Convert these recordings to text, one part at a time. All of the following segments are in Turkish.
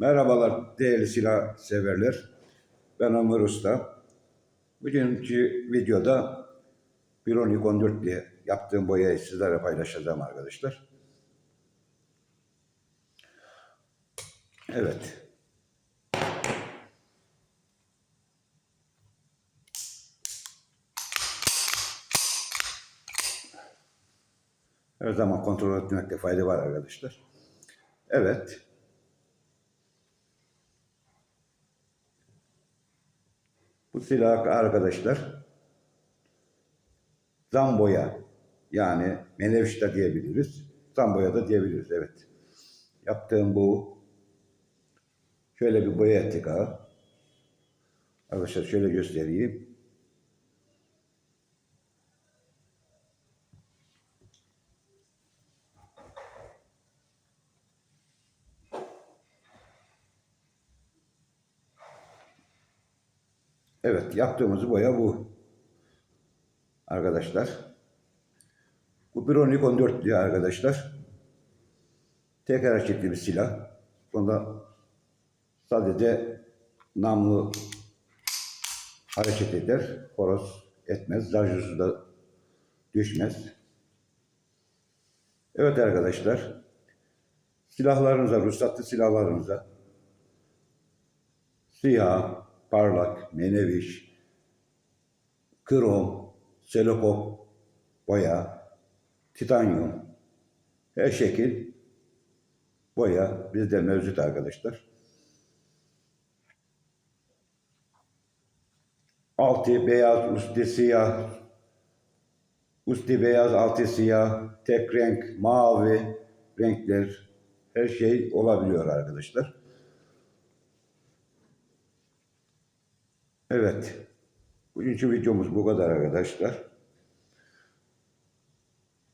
Merhabalar değerli silah severler. Ben Ömer Usta. Bugünkü videoda Pironic 14 diye yaptığım boyayı sizlerle paylaşacağım arkadaşlar. Evet. Her zaman kontrol etmekte fayda var arkadaşlar. Evet. Bu silah arkadaşlar Zamboya yani Menevşte diyebiliriz. Zamboya da diyebiliriz evet. Yaptığım bu şöyle bir boya ettik. Arkadaşlar şöyle göstereyim. Evet, yaptığımız boya bu. Arkadaşlar. Bu Browning 14 diye arkadaşlar. Tek hareketli bir silah. Bunda sadece namlu hareket eder. Horoz etmez. Zarjusu da düşmez. Evet arkadaşlar. Silahlarınıza, ruhsatlı silahlarınıza siyah, parlak, meneviş, krom, selokop, boya, titanyum, her şekil boya. Bizde mevcut arkadaşlar. Altı beyaz, üstü siyah, üstü beyaz, altı siyah, tek renk, mavi renkler, her şey olabiliyor arkadaşlar. Evet. Bugünkü videomuz bu kadar arkadaşlar.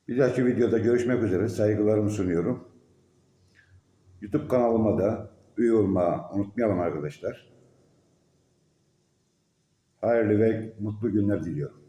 Bir dahaki videoda görüşmek üzere. Saygılarımı sunuyorum. YouTube kanalıma da üye olmayı unutmayalım arkadaşlar. Hayırlı ve mutlu günler diliyorum.